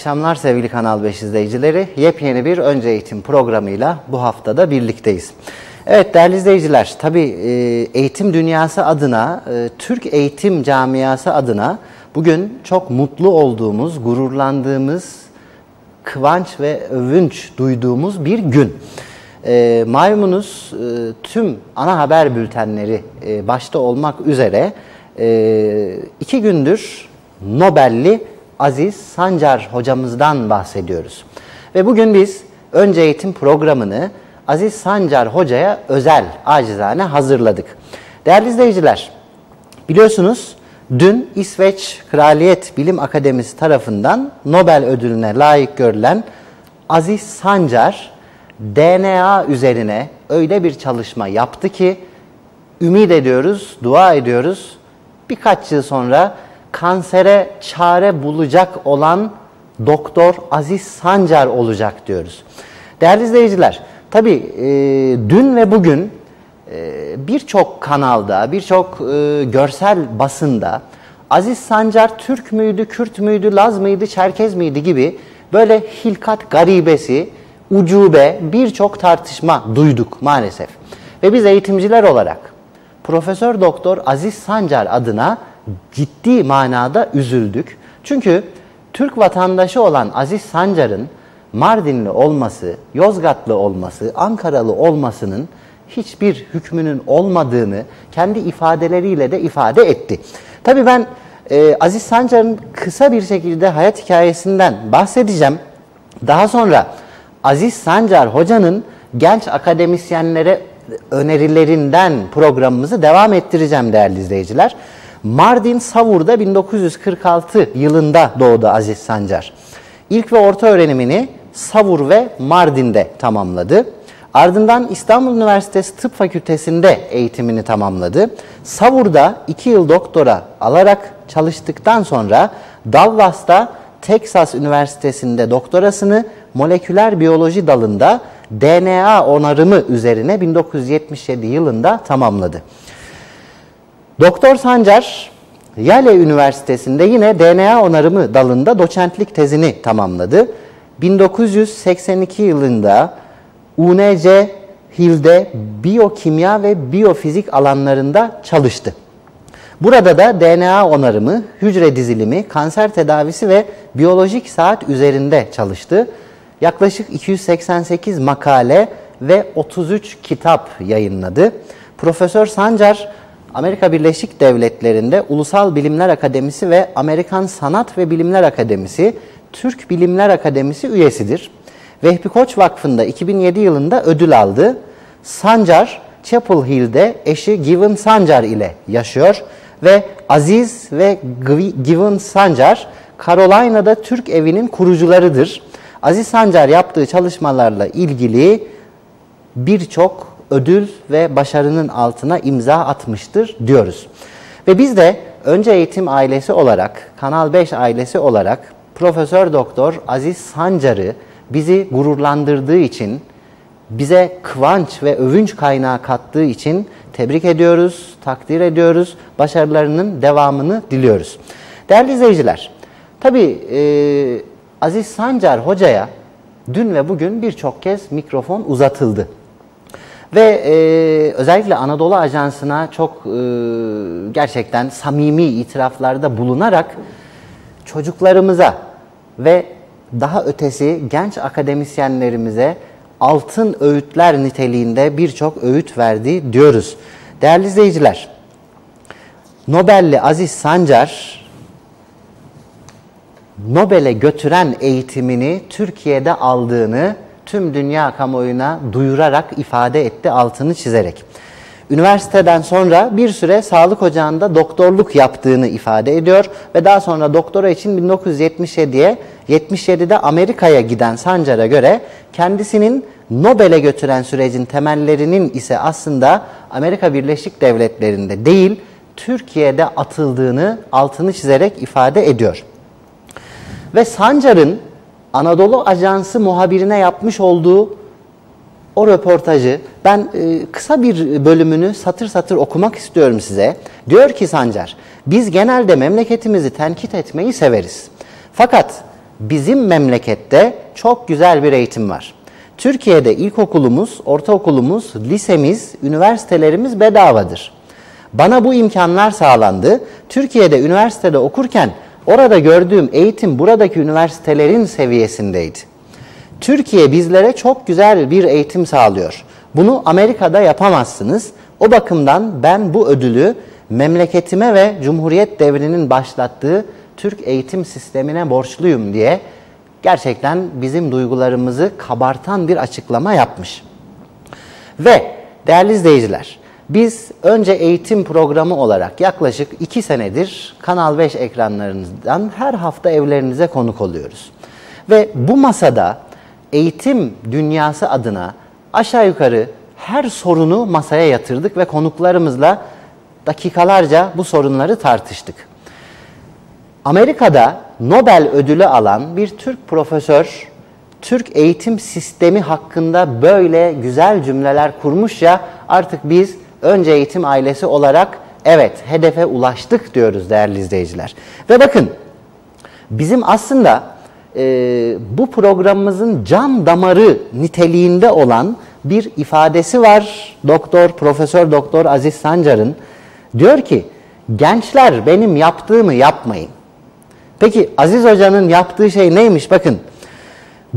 Akşamlar sevgili Kanal 5 izleyicileri. Yepyeni bir önce eğitim programıyla bu haftada birlikteyiz. Evet değerli izleyiciler, tabii e, eğitim dünyası adına, e, Türk eğitim camiası adına bugün çok mutlu olduğumuz, gururlandığımız, kıvanç ve övünç duyduğumuz bir gün. E, malumunuz e, tüm ana haber bültenleri başta olmak üzere iki gündür Nobel'li Aziz Sancar hocamızdan bahsediyoruz. Ve bugün biz önce eğitim programını Aziz Sancar hocaya özel acizane hazırladık. Değerli izleyiciler, biliyorsunuz dün İsveç Kraliyet Bilim Akademisi tarafından Nobel ödülüne layık görülen Aziz Sancar DNA üzerine öyle bir çalışma yaptı ki ümit ediyoruz, dua ediyoruz. Birkaç yıl sonra kansere çare bulacak olan Doktor Aziz Sancar olacak diyoruz. Değerli izleyiciler, tabii e, dün ve bugün e, birçok kanalda, birçok e, görsel basında Aziz Sancar Türk müydü, Kürt müydü, Laz mıydı, Çerkez miydi gibi böyle hilkat garibesi, ucube birçok tartışma duyduk maalesef. Ve biz eğitimciler olarak Profesör Doktor Aziz Sancar adına ciddi manada üzüldük. Çünkü Türk vatandaşı olan Aziz Sancar'ın Mardinli olması, Yozgatlı olması, Ankaralı olmasının hiçbir hükmünün olmadığını kendi ifadeleriyle de ifade etti. Tabii ben e, Aziz Sancar'ın kısa bir şekilde hayat hikayesinden bahsedeceğim. Daha sonra Aziz Sancar hocanın genç akademisyenlere önerilerinden programımızı devam ettireceğim değerli izleyiciler. Mardin Savur'da 1946 yılında doğdu Aziz Sancar. İlk ve orta öğrenimini Savur ve Mardin'de tamamladı. Ardından İstanbul Üniversitesi Tıp Fakültesi'nde eğitimini tamamladı. Savur'da 2 yıl doktora alarak çalıştıktan sonra Dallas'ta Texas Üniversitesi'nde doktorasını moleküler biyoloji dalında DNA onarımı üzerine 1977 yılında tamamladı. Doktor Sancar Yale Üniversitesi'nde yine DNA onarımı dalında doçentlik tezini tamamladı. 1982 yılında UNC Hill'de biyokimya ve biyofizik alanlarında çalıştı. Burada da DNA onarımı, hücre dizilimi, kanser tedavisi ve biyolojik saat üzerinde çalıştı. Yaklaşık 288 makale ve 33 kitap yayınladı. Profesör Sancar Amerika Birleşik Devletleri'nde Ulusal Bilimler Akademisi ve Amerikan Sanat ve Bilimler Akademisi, Türk Bilimler Akademisi üyesidir. Vehbi Koç Vakfı'nda 2007 yılında ödül aldı. Sancar, Chapel Hill'de eşi Given Sancar ile yaşıyor ve Aziz ve Given Sancar, Carolina'da Türk evinin kurucularıdır. Aziz Sancar yaptığı çalışmalarla ilgili birçok ödül ve başarının altına imza atmıştır diyoruz. Ve biz de önce eğitim ailesi olarak, Kanal 5 ailesi olarak Profesör Doktor Aziz Sancar'ı bizi gururlandırdığı için, bize kıvanç ve övünç kaynağı kattığı için tebrik ediyoruz, takdir ediyoruz, başarılarının devamını diliyoruz. Değerli izleyiciler, tabii e, Aziz Sancar hocaya dün ve bugün birçok kez mikrofon uzatıldı. Ve e, özellikle Anadolu Ajansı'na çok e, gerçekten samimi itiraflarda bulunarak çocuklarımıza ve daha ötesi genç akademisyenlerimize altın öğütler niteliğinde birçok öğüt verdi diyoruz. Değerli izleyiciler, Nobel'li Aziz Sancar Nobel'e götüren eğitimini Türkiye'de aldığını tüm dünya kamuoyuna duyurarak ifade etti, altını çizerek. Üniversiteden sonra bir süre sağlık ocağında doktorluk yaptığını ifade ediyor ve daha sonra doktora için 1977'ye 77'de Amerika'ya giden Sancar'a göre kendisinin Nobel'e götüren sürecin temellerinin ise aslında Amerika Birleşik Devletleri'nde değil Türkiye'de atıldığını altını çizerek ifade ediyor. Ve Sancar'ın Anadolu Ajansı muhabirine yapmış olduğu o röportajı ben e, kısa bir bölümünü satır satır okumak istiyorum size. Diyor ki Sancar, biz genelde memleketimizi tenkit etmeyi severiz. Fakat bizim memlekette çok güzel bir eğitim var. Türkiye'de ilkokulumuz, ortaokulumuz, lisemiz, üniversitelerimiz bedavadır. Bana bu imkanlar sağlandı. Türkiye'de üniversitede okurken orada gördüğüm eğitim buradaki üniversitelerin seviyesindeydi. Türkiye bizlere çok güzel bir eğitim sağlıyor. Bunu Amerika'da yapamazsınız. O bakımdan ben bu ödülü memleketime ve Cumhuriyet devrinin başlattığı Türk eğitim sistemine borçluyum diye gerçekten bizim duygularımızı kabartan bir açıklama yapmış. Ve değerli izleyiciler, biz önce eğitim programı olarak yaklaşık 2 senedir Kanal 5 ekranlarınızdan her hafta evlerinize konuk oluyoruz. Ve bu masada eğitim dünyası adına aşağı yukarı her sorunu masaya yatırdık ve konuklarımızla dakikalarca bu sorunları tartıştık. Amerika'da Nobel ödülü alan bir Türk profesör Türk eğitim sistemi hakkında böyle güzel cümleler kurmuş ya artık biz önce eğitim ailesi olarak evet hedefe ulaştık diyoruz değerli izleyiciler. Ve bakın bizim aslında e, bu programımızın can damarı niteliğinde olan bir ifadesi var. Doktor, Profesör Doktor Aziz Sancar'ın diyor ki gençler benim yaptığımı yapmayın. Peki Aziz Hoca'nın yaptığı şey neymiş? Bakın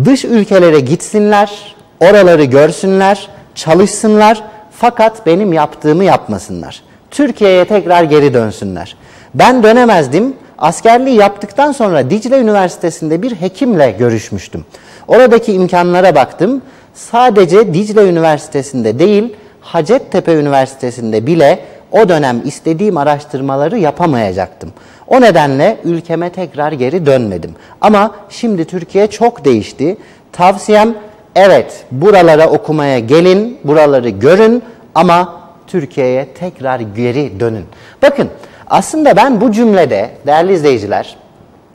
dış ülkelere gitsinler, oraları görsünler, çalışsınlar fakat benim yaptığımı yapmasınlar. Türkiye'ye tekrar geri dönsünler. Ben dönemezdim. Askerliği yaptıktan sonra Dicle Üniversitesi'nde bir hekimle görüşmüştüm. Oradaki imkanlara baktım. Sadece Dicle Üniversitesi'nde değil, Hacettepe Üniversitesi'nde bile o dönem istediğim araştırmaları yapamayacaktım. O nedenle ülkeme tekrar geri dönmedim. Ama şimdi Türkiye çok değişti. Tavsiyem evet buralara okumaya gelin, buraları görün ama Türkiye'ye tekrar geri dönün. Bakın aslında ben bu cümlede değerli izleyiciler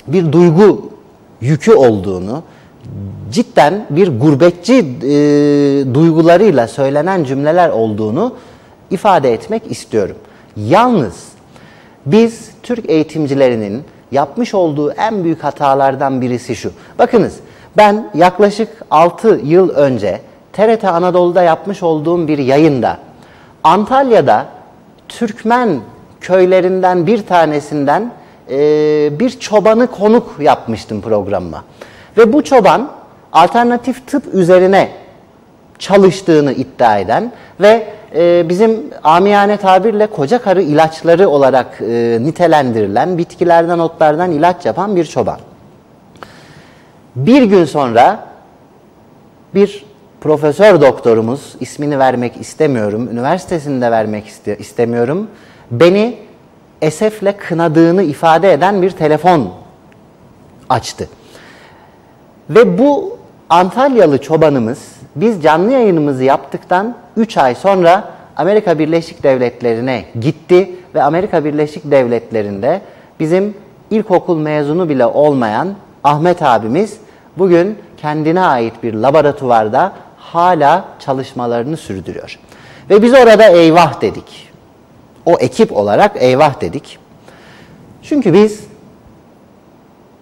bir duygu yükü olduğunu, cidden bir gurbetçi e, duygularıyla söylenen cümleler olduğunu ifade etmek istiyorum. Yalnız biz Türk eğitimcilerinin yapmış olduğu en büyük hatalardan birisi şu. Bakınız ben yaklaşık 6 yıl önce TRT Anadolu'da yapmış olduğum bir yayında Antalya'da Türkmen köylerinden bir tanesinden e, bir çobanı konuk yapmıştım programıma. Ve bu çoban alternatif tıp üzerine çalıştığını iddia eden ve e, bizim amiyane tabirle koca karı ilaçları olarak e, nitelendirilen bitkilerden, otlardan ilaç yapan bir çoban. Bir gün sonra bir profesör doktorumuz, ismini vermek istemiyorum, üniversitesinde vermek iste istemiyorum, beni esefle kınadığını ifade eden bir telefon açtı. Ve bu Antalyalı çobanımız biz canlı yayınımızı yaptıktan 3 ay sonra Amerika Birleşik Devletleri'ne gitti ve Amerika Birleşik Devletleri'nde bizim ilkokul mezunu bile olmayan Ahmet abimiz bugün kendine ait bir laboratuvarda hala çalışmalarını sürdürüyor. Ve biz orada eyvah dedik. O ekip olarak eyvah dedik. Çünkü biz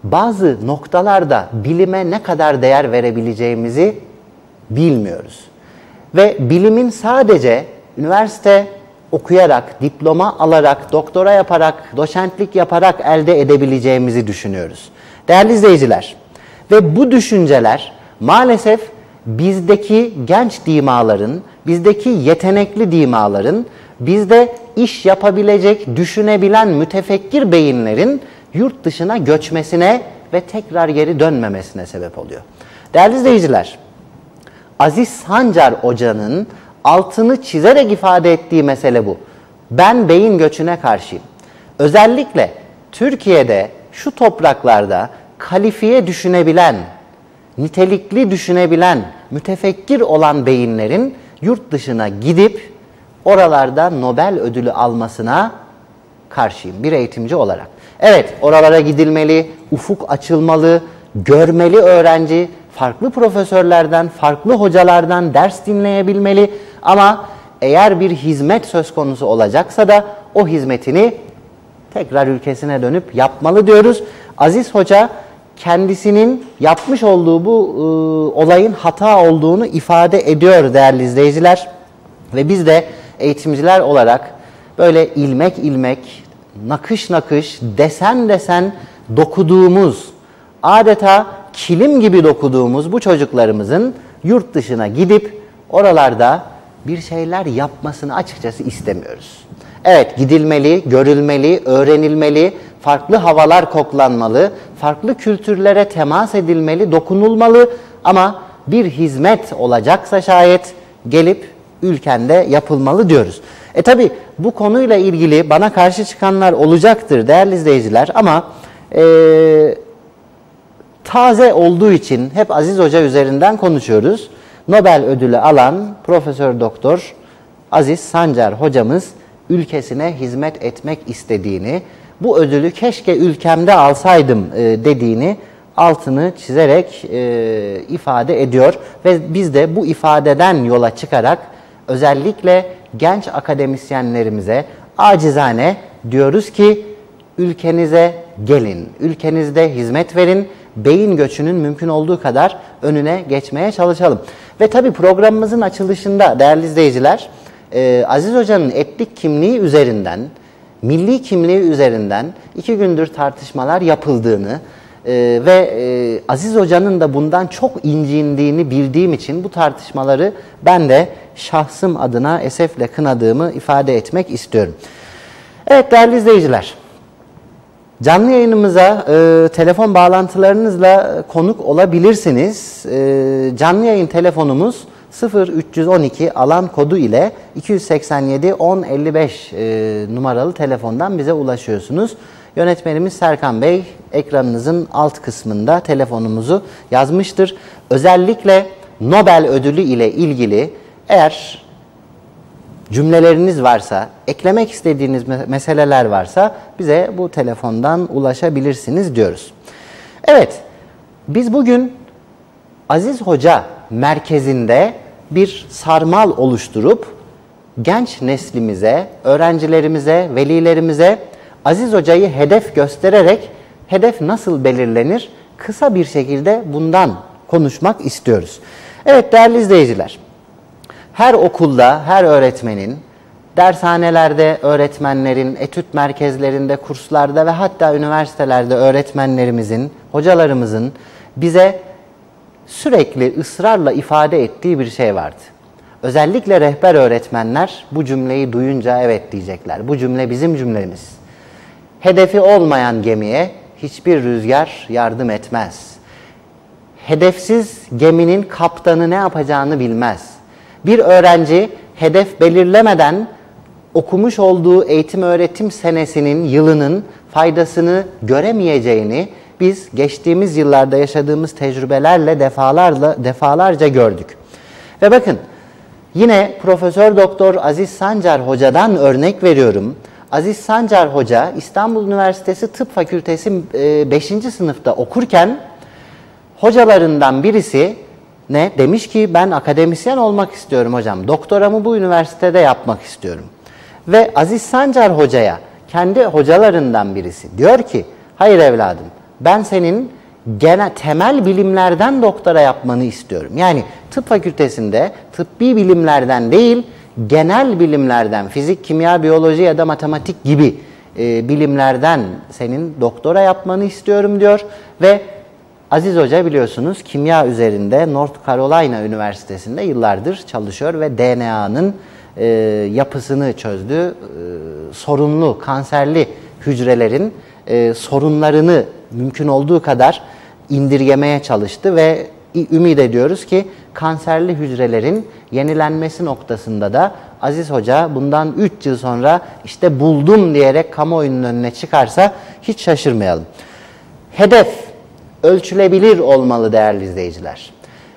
bazı noktalarda bilime ne kadar değer verebileceğimizi bilmiyoruz. Ve bilimin sadece üniversite okuyarak, diploma alarak, doktora yaparak, doçentlik yaparak elde edebileceğimizi düşünüyoruz. Değerli izleyiciler, ve bu düşünceler maalesef bizdeki genç dimaların, bizdeki yetenekli dimaların, bizde iş yapabilecek, düşünebilen mütefekkir beyinlerin yurt dışına göçmesine ve tekrar geri dönmemesine sebep oluyor. Değerli izleyiciler, Aziz Sancar Hoca'nın altını çizerek ifade ettiği mesele bu. Ben beyin göçüne karşıyım. Özellikle Türkiye'de şu topraklarda kalifiye düşünebilen, nitelikli düşünebilen, mütefekkir olan beyinlerin yurt dışına gidip oralarda Nobel ödülü almasına karşıyım bir eğitimci olarak. Evet, oralara gidilmeli, ufuk açılmalı, görmeli öğrenci, farklı profesörlerden, farklı hocalardan ders dinleyebilmeli ama eğer bir hizmet söz konusu olacaksa da o hizmetini tekrar ülkesine dönüp yapmalı diyoruz. Aziz Hoca kendisinin yapmış olduğu bu e, olayın hata olduğunu ifade ediyor değerli izleyiciler. Ve biz de eğitimciler olarak böyle ilmek ilmek, nakış nakış, desen desen dokuduğumuz, adeta kilim gibi dokuduğumuz bu çocuklarımızın yurt dışına gidip oralarda bir şeyler yapmasını açıkçası istemiyoruz. Evet gidilmeli, görülmeli, öğrenilmeli, farklı havalar koklanmalı, farklı kültürlere temas edilmeli, dokunulmalı ama bir hizmet olacaksa şayet gelip ülkende yapılmalı diyoruz. E tabi bu konuyla ilgili bana karşı çıkanlar olacaktır değerli izleyiciler ama e, taze olduğu için hep Aziz Hoca üzerinden konuşuyoruz. Nobel ödülü alan Profesör Doktor Aziz Sancar hocamız ülkesine hizmet etmek istediğini, bu ödülü keşke ülkemde alsaydım e, dediğini altını çizerek e, ifade ediyor ve biz de bu ifadeden yola çıkarak özellikle genç akademisyenlerimize acizane diyoruz ki ülkenize gelin, ülkenizde hizmet verin, beyin göçünün mümkün olduğu kadar önüne geçmeye çalışalım. Ve tabi programımızın açılışında değerli izleyiciler, e, Aziz Hoca'nın etnik kimliği üzerinden, milli kimliği üzerinden iki gündür tartışmalar yapıldığını e, ve e, Aziz Hoca'nın da bundan çok incindiğini bildiğim için bu tartışmaları ben de şahsım adına esefle kınadığımı ifade etmek istiyorum. Evet değerli izleyiciler, Canlı yayınımıza e, telefon bağlantılarınızla konuk olabilirsiniz. E, canlı yayın telefonumuz 0312 alan kodu ile 287 1055 e, numaralı telefondan bize ulaşıyorsunuz. Yönetmenimiz Serkan Bey ekranınızın alt kısmında telefonumuzu yazmıştır. Özellikle Nobel ödülü ile ilgili eğer cümleleriniz varsa, eklemek istediğiniz meseleler varsa bize bu telefondan ulaşabilirsiniz diyoruz. Evet, biz bugün Aziz Hoca merkezinde bir sarmal oluşturup genç neslimize, öğrencilerimize, velilerimize Aziz Hoca'yı hedef göstererek hedef nasıl belirlenir? Kısa bir şekilde bundan konuşmak istiyoruz. Evet değerli izleyiciler, her okulda, her öğretmenin, dershanelerde öğretmenlerin, etüt merkezlerinde, kurslarda ve hatta üniversitelerde öğretmenlerimizin, hocalarımızın bize sürekli ısrarla ifade ettiği bir şey vardı. Özellikle rehber öğretmenler bu cümleyi duyunca evet diyecekler. Bu cümle bizim cümlemiz. Hedefi olmayan gemiye hiçbir rüzgar yardım etmez. Hedefsiz geminin kaptanı ne yapacağını bilmez. Bir öğrenci hedef belirlemeden okumuş olduğu eğitim öğretim senesinin, yılının faydasını göremeyeceğini biz geçtiğimiz yıllarda yaşadığımız tecrübelerle defalarla defalarca gördük. Ve bakın yine Profesör Doktor Aziz Sancar hocadan örnek veriyorum. Aziz Sancar hoca İstanbul Üniversitesi Tıp Fakültesi 5. E, sınıfta okurken hocalarından birisi ne? Demiş ki ben akademisyen olmak istiyorum hocam. Doktoramı bu üniversitede yapmak istiyorum. Ve Aziz Sancar hocaya kendi hocalarından birisi diyor ki hayır evladım ben senin genel temel bilimlerden doktora yapmanı istiyorum. Yani tıp fakültesinde tıbbi bilimlerden değil genel bilimlerden fizik, kimya, biyoloji ya da matematik gibi e, bilimlerden senin doktora yapmanı istiyorum diyor ve Aziz Hoca biliyorsunuz kimya üzerinde North Carolina Üniversitesi'nde yıllardır çalışıyor ve DNA'nın e, yapısını çözdü. E, sorunlu, kanserli hücrelerin e, sorunlarını mümkün olduğu kadar indirgemeye çalıştı ve ümit ediyoruz ki kanserli hücrelerin yenilenmesi noktasında da Aziz Hoca bundan 3 yıl sonra işte buldum diyerek kamuoyunun önüne çıkarsa hiç şaşırmayalım. Hedef ölçülebilir olmalı değerli izleyiciler.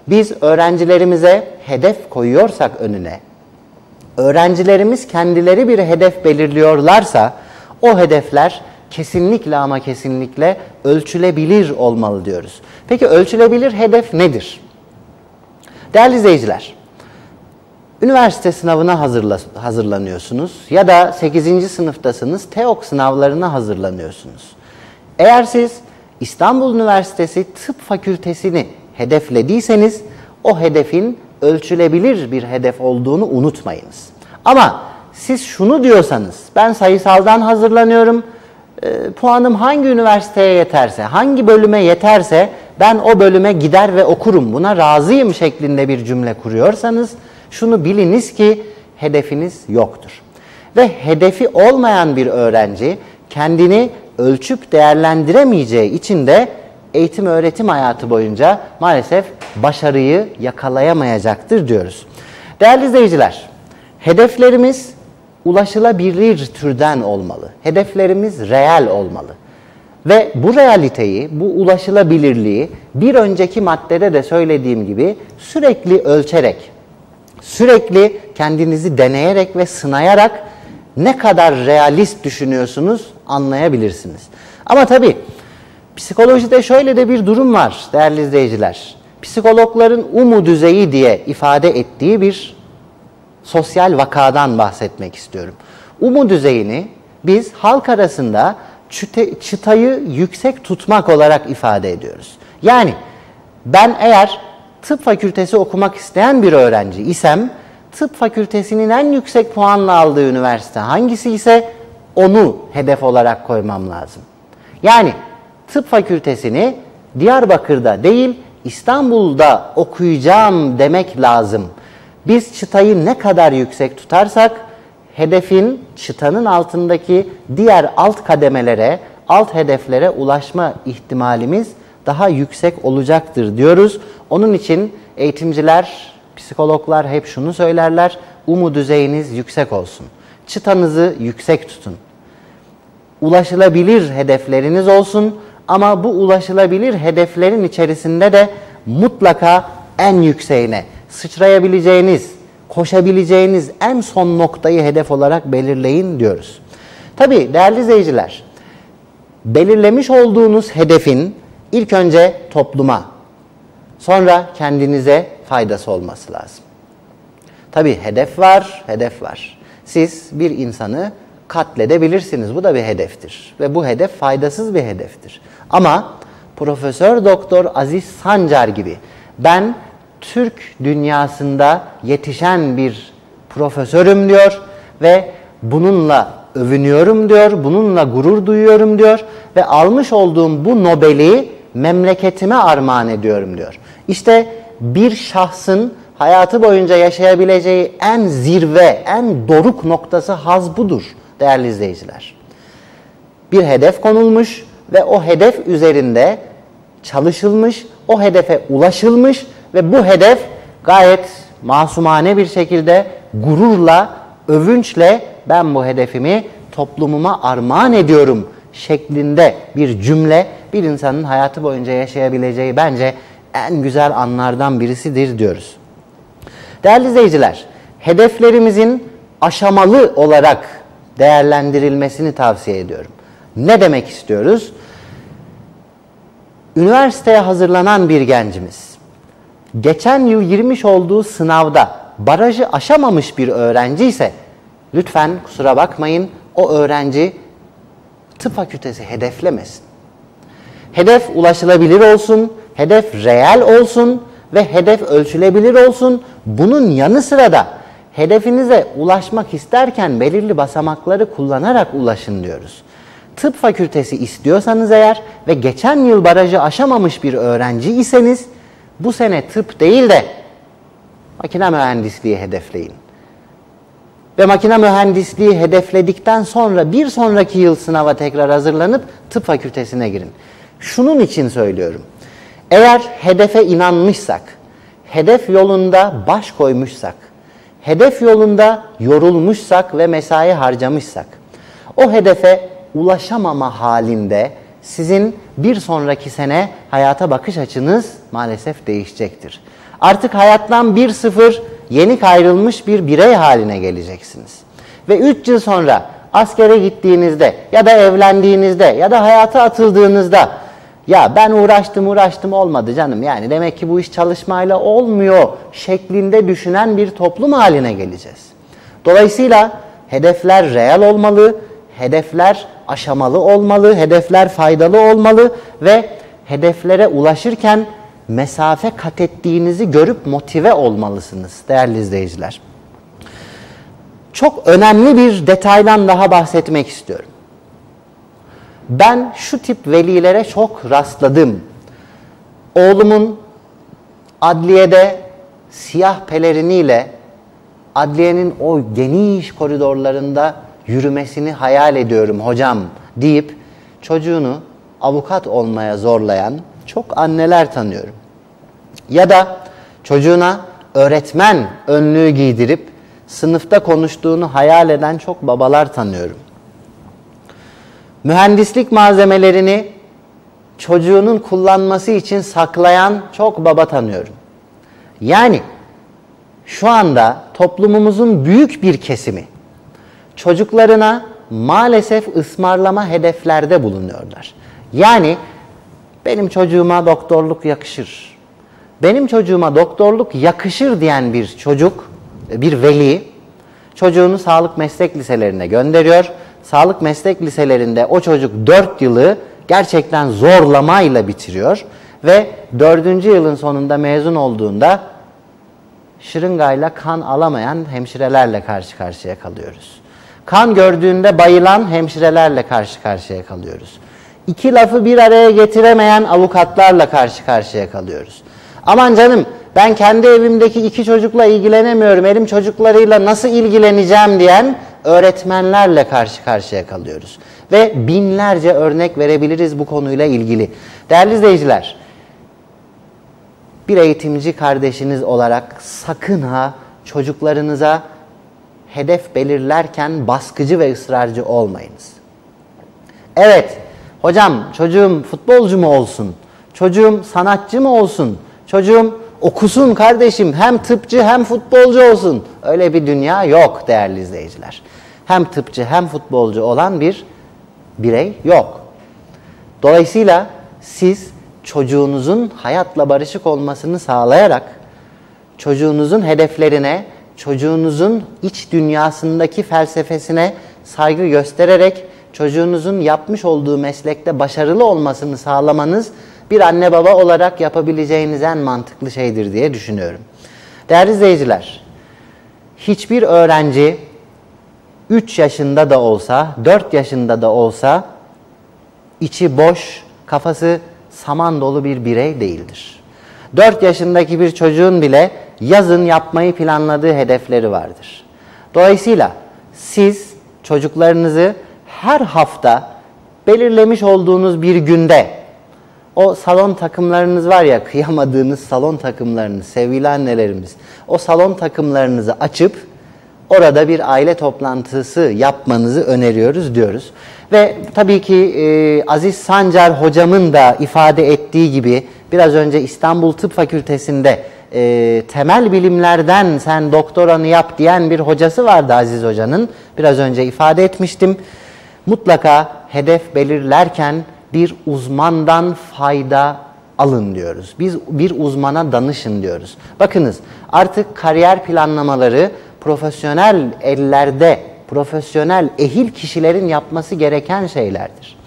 Biz öğrencilerimize hedef koyuyorsak önüne, öğrencilerimiz kendileri bir hedef belirliyorlarsa o hedefler kesinlikle ama kesinlikle ölçülebilir olmalı diyoruz. Peki ölçülebilir hedef nedir? Değerli izleyiciler, üniversite sınavına hazırla, hazırlanıyorsunuz ya da 8. sınıftasınız, TEOK sınavlarına hazırlanıyorsunuz. Eğer siz İstanbul Üniversitesi Tıp Fakültesini hedeflediyseniz o hedefin ölçülebilir bir hedef olduğunu unutmayınız. Ama siz şunu diyorsanız ben sayısaldan hazırlanıyorum, e, puanım hangi üniversiteye yeterse, hangi bölüme yeterse ben o bölüme gider ve okurum, buna razıyım şeklinde bir cümle kuruyorsanız şunu biliniz ki hedefiniz yoktur. Ve hedefi olmayan bir öğrenci kendini ölçüp değerlendiremeyeceği için de eğitim öğretim hayatı boyunca maalesef başarıyı yakalayamayacaktır diyoruz. Değerli izleyiciler, hedeflerimiz ulaşılabilir türden olmalı. Hedeflerimiz reel olmalı. Ve bu realiteyi, bu ulaşılabilirliği bir önceki maddede de söylediğim gibi sürekli ölçerek, sürekli kendinizi deneyerek ve sınayarak ne kadar realist düşünüyorsunuz anlayabilirsiniz. Ama tabii psikolojide şöyle de bir durum var değerli izleyiciler. Psikologların umu düzeyi diye ifade ettiği bir sosyal vakadan bahsetmek istiyorum. Umu düzeyini biz halk arasında çıte, çıtayı yüksek tutmak olarak ifade ediyoruz. Yani ben eğer tıp fakültesi okumak isteyen bir öğrenci isem tıp fakültesinin en yüksek puanla aldığı üniversite hangisi ise onu hedef olarak koymam lazım. Yani tıp fakültesini Diyarbakır'da değil İstanbul'da okuyacağım demek lazım. Biz çıtayı ne kadar yüksek tutarsak hedefin çıtanın altındaki diğer alt kademelere, alt hedeflere ulaşma ihtimalimiz daha yüksek olacaktır diyoruz. Onun için eğitimciler, psikologlar hep şunu söylerler. Umu düzeyiniz yüksek olsun. Çıtanızı yüksek tutun. Ulaşılabilir hedefleriniz olsun ama bu ulaşılabilir hedeflerin içerisinde de mutlaka en yükseğine sıçrayabileceğiniz, koşabileceğiniz en son noktayı hedef olarak belirleyin diyoruz. Tabii değerli izleyiciler, belirlemiş olduğunuz hedefin ilk önce topluma, sonra kendinize faydası olması lazım. Tabii hedef var, hedef var. Siz bir insanı katledebilirsiniz. Bu da bir hedeftir. Ve bu hedef faydasız bir hedeftir. Ama Profesör Doktor Aziz Sancar gibi ben Türk dünyasında yetişen bir profesörüm diyor ve bununla övünüyorum diyor, bununla gurur duyuyorum diyor ve almış olduğum bu Nobel'i memleketime armağan ediyorum diyor. İşte bir şahsın hayatı boyunca yaşayabileceği en zirve, en doruk noktası haz budur değerli izleyiciler. Bir hedef konulmuş ve o hedef üzerinde çalışılmış, o hedefe ulaşılmış ve bu hedef gayet masumane bir şekilde gururla, övünçle ben bu hedefimi toplumuma armağan ediyorum şeklinde bir cümle bir insanın hayatı boyunca yaşayabileceği bence en güzel anlardan birisidir diyoruz. Değerli izleyiciler, hedeflerimizin aşamalı olarak değerlendirilmesini tavsiye ediyorum. Ne demek istiyoruz? Üniversiteye hazırlanan bir gencimiz geçen yıl girmiş olduğu sınavda barajı aşamamış bir öğrenci ise lütfen kusura bakmayın o öğrenci tıp fakültesi hedeflemesin. Hedef ulaşılabilir olsun, hedef reel olsun ve hedef ölçülebilir olsun. Bunun yanı sıra da hedefinize ulaşmak isterken belirli basamakları kullanarak ulaşın diyoruz. Tıp fakültesi istiyorsanız eğer ve geçen yıl barajı aşamamış bir öğrenci iseniz bu sene tıp değil de makine mühendisliği hedefleyin. Ve makine mühendisliği hedefledikten sonra bir sonraki yıl sınava tekrar hazırlanıp tıp fakültesine girin. Şunun için söylüyorum. Eğer hedefe inanmışsak, hedef yolunda baş koymuşsak, hedef yolunda yorulmuşsak ve mesai harcamışsak, o hedefe ulaşamama halinde sizin bir sonraki sene hayata bakış açınız maalesef değişecektir. Artık hayattan bir sıfır yenik ayrılmış bir birey haline geleceksiniz. Ve 3 yıl sonra askere gittiğinizde ya da evlendiğinizde ya da hayata atıldığınızda ya ben uğraştım uğraştım olmadı canım yani demek ki bu iş çalışmayla olmuyor şeklinde düşünen bir toplum haline geleceğiz. Dolayısıyla hedefler reel olmalı, hedefler aşamalı olmalı, hedefler faydalı olmalı ve hedeflere ulaşırken mesafe kat ettiğinizi görüp motive olmalısınız değerli izleyiciler. Çok önemli bir detaydan daha bahsetmek istiyorum. Ben şu tip velilere çok rastladım. Oğlumun adliyede siyah peleriniyle adliyenin o geniş koridorlarında yürümesini hayal ediyorum hocam deyip çocuğunu avukat olmaya zorlayan çok anneler tanıyorum. Ya da çocuğuna öğretmen önlüğü giydirip sınıfta konuştuğunu hayal eden çok babalar tanıyorum. Mühendislik malzemelerini çocuğunun kullanması için saklayan çok baba tanıyorum. Yani şu anda toplumumuzun büyük bir kesimi çocuklarına maalesef ısmarlama hedeflerde bulunuyorlar. Yani benim çocuğuma doktorluk yakışır. Benim çocuğuma doktorluk yakışır diyen bir çocuk, bir veli çocuğunu sağlık meslek liselerine gönderiyor. Sağlık meslek liselerinde o çocuk 4 yılı gerçekten zorlamayla bitiriyor ve 4. yılın sonunda mezun olduğunda şırıngayla kan alamayan hemşirelerle karşı karşıya kalıyoruz. Kan gördüğünde bayılan hemşirelerle karşı karşıya kalıyoruz. İki lafı bir araya getiremeyen avukatlarla karşı karşıya kalıyoruz. Aman canım ben kendi evimdeki iki çocukla ilgilenemiyorum, elim çocuklarıyla nasıl ilgileneceğim diyen öğretmenlerle karşı karşıya kalıyoruz. Ve binlerce örnek verebiliriz bu konuyla ilgili. Değerli izleyiciler, bir eğitimci kardeşiniz olarak sakın ha çocuklarınıza hedef belirlerken baskıcı ve ısrarcı olmayınız. Evet, hocam çocuğum futbolcu mu olsun? Çocuğum sanatçı mı olsun? Çocuğum okusun kardeşim hem tıpçı hem futbolcu olsun. Öyle bir dünya yok değerli izleyiciler. Hem tıpçı hem futbolcu olan bir birey yok. Dolayısıyla siz çocuğunuzun hayatla barışık olmasını sağlayarak çocuğunuzun hedeflerine, çocuğunuzun iç dünyasındaki felsefesine saygı göstererek çocuğunuzun yapmış olduğu meslekte başarılı olmasını sağlamanız bir anne baba olarak yapabileceğiniz en mantıklı şeydir diye düşünüyorum. Değerli izleyiciler, hiçbir öğrenci 3 yaşında da olsa, 4 yaşında da olsa içi boş, kafası saman dolu bir birey değildir. 4 yaşındaki bir çocuğun bile yazın yapmayı planladığı hedefleri vardır. Dolayısıyla siz çocuklarınızı her hafta belirlemiş olduğunuz bir günde o salon takımlarınız var ya kıyamadığınız salon takımlarınız sevgili annelerimiz o salon takımlarınızı açıp orada bir aile toplantısı yapmanızı öneriyoruz diyoruz. Ve tabii ki e, Aziz Sancar hocamın da ifade ettiği gibi biraz önce İstanbul Tıp Fakültesi'nde e, temel bilimlerden sen doktoranı yap diyen bir hocası vardı Aziz Hoca'nın. Biraz önce ifade etmiştim. Mutlaka hedef belirlerken bir uzmandan fayda alın diyoruz. Biz bir uzmana danışın diyoruz. Bakınız artık kariyer planlamaları profesyonel ellerde, profesyonel ehil kişilerin yapması gereken şeylerdir.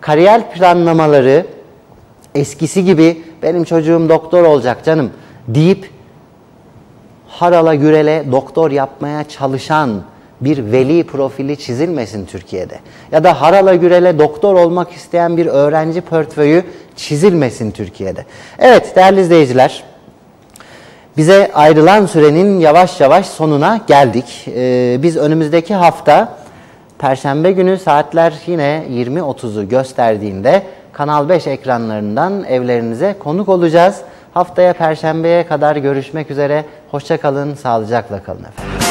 Kariyer planlamaları eskisi gibi benim çocuğum doktor olacak canım deyip harala gürele doktor yapmaya çalışan bir veli profili çizilmesin Türkiye'de. Ya da harala gürele doktor olmak isteyen bir öğrenci portföyü çizilmesin Türkiye'de. Evet değerli izleyiciler, bize ayrılan sürenin yavaş yavaş sonuna geldik. Ee, biz önümüzdeki hafta Perşembe günü saatler yine 20.30'u gösterdiğinde Kanal 5 ekranlarından evlerinize konuk olacağız. Haftaya Perşembe'ye kadar görüşmek üzere. Hoşçakalın, sağlıcakla kalın efendim.